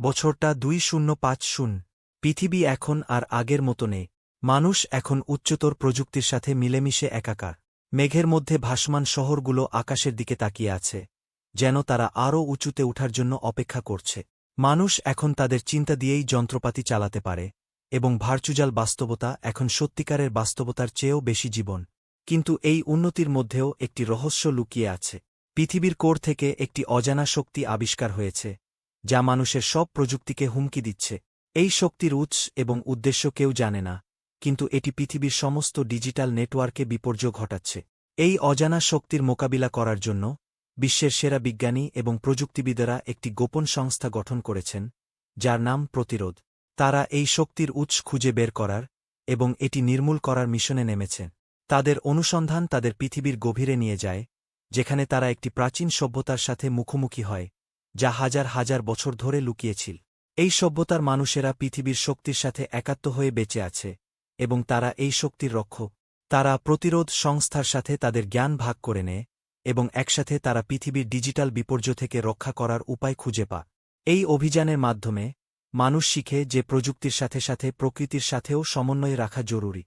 বছরটা দুই শূন্য পাঁচ শূন্য। পৃথিবী এখন আর আগের মতো নেই। মানুষ এখন উচ্চতর প্রযুক্তির সাথে মিলেমিশে একাকার। মেঘের মধ্যে ভাসমান শহরগুলো আকাশের দিকে তাকিয়ে আছে, যেন তারা আরও উঁচুতে উঠার জন্য অপেক্ষা করছে। মানুষ এখন তাদের চিন্তা দিয়েই যন্ত্রপাতি চালাতে পারে, এবং ভার্চুজাল বাস্তবতা এখন সত্যিকারের বাস্তবতার চেয়েও বেশি জীবন। কিন্তু এই উন্নতির মধ্যেও একটি রহস্য লুকিয়ে আছে। পৃথিবীর কোর থেকে একটি অজানা শক্তি আবিষ্কার হয়েছে। যা মানুষের সব প্রযুক্তিকে হুমকি দিচ্ছে। এই শক্তির উৎস এবং উদ্দেশ্য কেউ জানে না, কিন্তু এটি পৃথিবীর সমস্ত ডিজিটাল নেটওয়ার্কে বিপর্যয় ঘটাচ্ছে। এই অজানা শক্তির মোকাবিলা করার জন্য বিশ্বের সেরা বিজ্ঞানী এবং প্রযুক্তিবিদেরা একটি গোপন সংস্থা গঠন করেছেন, যার নাম প্রতিরোধ। তারা এই শক্তির উৎস খুঁজে বের করার এবং এটি নির্মূল করার মিশনে নেমেছেন। তাদের অনুসন্ধান তাদের পৃথিবীর গভীরে নিয়ে যায়, যেখানে তারা একটি প্রাচীন সভ্যতার সাথে মুখোমুখি হয়। যা হাজার হাজার বছর ধরে লুকিয়েছিল। এই সভ্যতার মানুষেরা পৃথিবীর শক্তির সাথে একাত্ম হয়ে বেঁচে আছে এবং তারা এই শক্তির রক্ষক। তারা প্রতিরোধ সংস্থার সাথে তাদের জ্ঞান ভাগ করে নেয় এবং একসাথে তারা পৃথিবীর ডিজিটাল বিপর্যয় থেকে রক্ষা করার উপায় খুঁজে পা এই অভিযানের মাধ্যমে মানুষ শিখে যে প্রযুক্তির সাথে সাথে প্রকৃতির সাথেও সমন্বয় রাখা জরুরি।